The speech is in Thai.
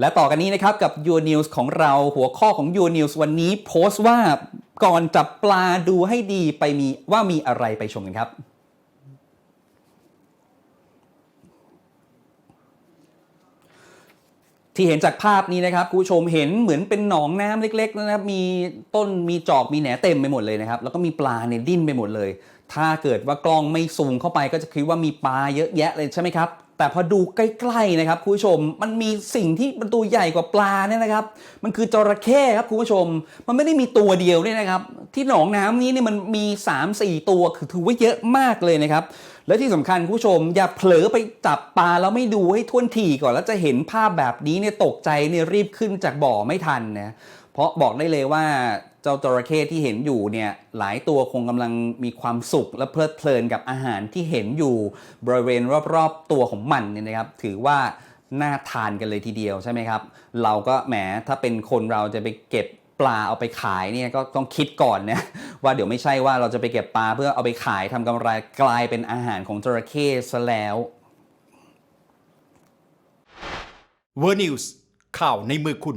และต่อกันนี้นะครับกับ Your News ของเราหัวข้อของ Your News วันนี้โพสต์ว่าก่อนจับปลาดูให้ดีไปมีว่ามีอะไรไปชมกันครับที่เห็นจากภาพนี้นะครับคุณผู้ชมเห็นเหมือนเป็นหนองน้ำเล็ก ๆ นะครับ มีต้นมีจอกมีแหนเต็มไปหมดเลยนะครับ แล้วก็มีปลาเนี่ยดิ้นไปหมดเลย ถ้าเกิดว่ากล้องไม่ซูมเข้าไปก็จะคิดว่ามีปลาเยอะแยะเลยใช่ไหมครับ แต่พอดูใกล้ๆนะครับคุณผู้ชม มันมีสิ่งที่มันตัวใหญ่กว่าปลาเนี่ยนะครับ มันคือจระเข้ครับคุณผู้ชม มันไม่ได้มีตัวเดียวเนี่ยนะครับ ที่หนองน้ำนี้เนี่ยมันมี 3-4 ตัวคือถือว่าเยอะมากเลยนะครับ และที่สำคัญคุณผู้ชม อย่าเผลอไปจับปลาแล้วไม่ดูให้ท่วนทีก่อนแล้วจะเห็นภาพแบบนี้เนี่ยตกใจเนี่ยรีบขึ้นจากบ่อไม่ทันนะเพราะบอกได้เลยว่า เจ้าจระเข้ที่เห็นอยู่เนี่ยหลายตัวคงกำลังมีความสุขและเพลิดเพลินกับอาหารที่เห็นอยู่บริเวณรอบๆตัวของมันเนี่ยนะครับ ถือว่าน่าทานกันเลยทีเดียวใช่ไหมครับ เราก็แหมถ้าเป็นคนเราจะไปเก็บปลาเอาไปขายเนี่ยก็ต้องคิดก่อนนะว่าเดี๋ยวไม่ใช่ว่าเราจะไปเก็บปลาเพื่อเอาไปขายทำกำไรกลายเป็นอาหารของจระเข้ซะแล้วเวอร์นิวส์ข่าวในมือคุณ